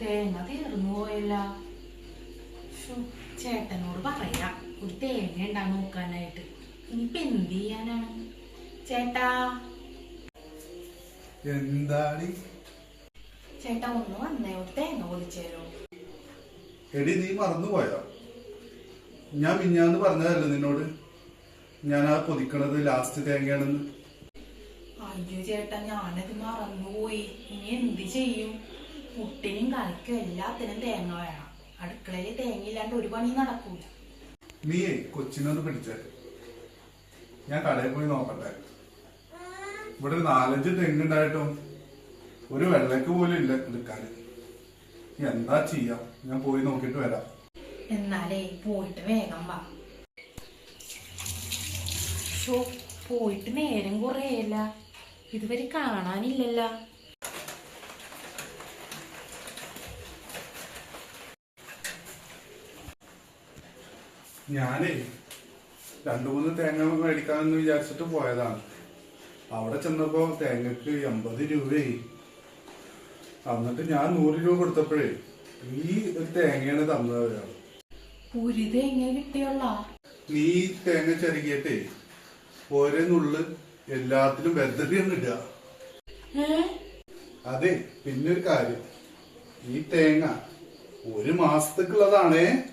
തീർന്നു പോയല്ല ഷു ചേട്ടനോട് പറയാം ഒരു തേങ്ങ ഉണ്ടാ നോക്കാനായിട്ട്. ഇനിയിപ്പൊ എന്ത് ചെയ്യാനാണ് ചേട്ടാ. എന്താടി? ചേട്ടാ ഒന്ന് വന്നേ ഒരു തേങ്ങ പൊളിച്ചേരോ എടി നീ മറന്നു പോയോ ഞാൻ മിഞ്ഞാന്ന് പറഞ്ഞതല്ലേ നിന്നോട്? ഞാൻ ആ പൊതിക്കണത് ലാസ്റ്റ് തേങ്ങയാണെന്ന്. അയ്യോ ചേട്ടാ ഞാനത് മറന്നുപോയി. ഇനി എന്ത് ചെയ്യും? മുട്ടിനും കറിക്കും എല്ലാത്തിനും തേങ്ങ വേണം. അടുക്കളയിൽ തേങ്ങ ഇല്ലാണ്ട് ഒരു പണി നടക്കൂല. നീ കൊച്ചിനൊന്ന് പിടിച്ചേ ഞാൻ കടയിൽ പോയി നോക്കട്ടെ. ഇവിടെ ഒരു നാലഞ്ച് തെങ്ങുണ്ടായിട്ടും ഒരു വെള്ളക്ക് പോലും ഇല്ല എടുക്കാൻ എന്താ ചെയ്യാം? ഞാൻ പോയി നോക്കിട്ട് വരാം. എന്നാലേ പോയിട്ട് വേഗം വാ. പോയിട്ട് നേരം കുറേയല്ല. ഇതുവരെ കാണാനില്ലല്ല. ഞാനേ രണ്ടു മൂന്ന് തേങ്ങ മേടിക്കാമെന്ന് വിചാരിച്ചിട്ട് പോയതാണ്. അവിടെ ചെന്നപ്പോ തേങ്ങക്ക് എൺപത് രൂപയായി. എന്നിട്ട് ഞാൻ നൂറ് രൂപ കൊടുത്തപ്പോഴേ ഈ ഒരു തേങ്ങയാണ് തന്നത്. ഒരാൾ ഒരു തേങ്ങ കിട്ടിയുള്ള നീ തേങ്ങ ചെറുകിയിട്ടേ ഓരോ നുള്ള് എല്ലാത്തിലും വെതറിയാണ് ഇടുക. അതെ പിന്നൊരു കാര്യം. ഈ തേങ്ങ ഒരു മാസത്തേക്കുള്ളതാണേ.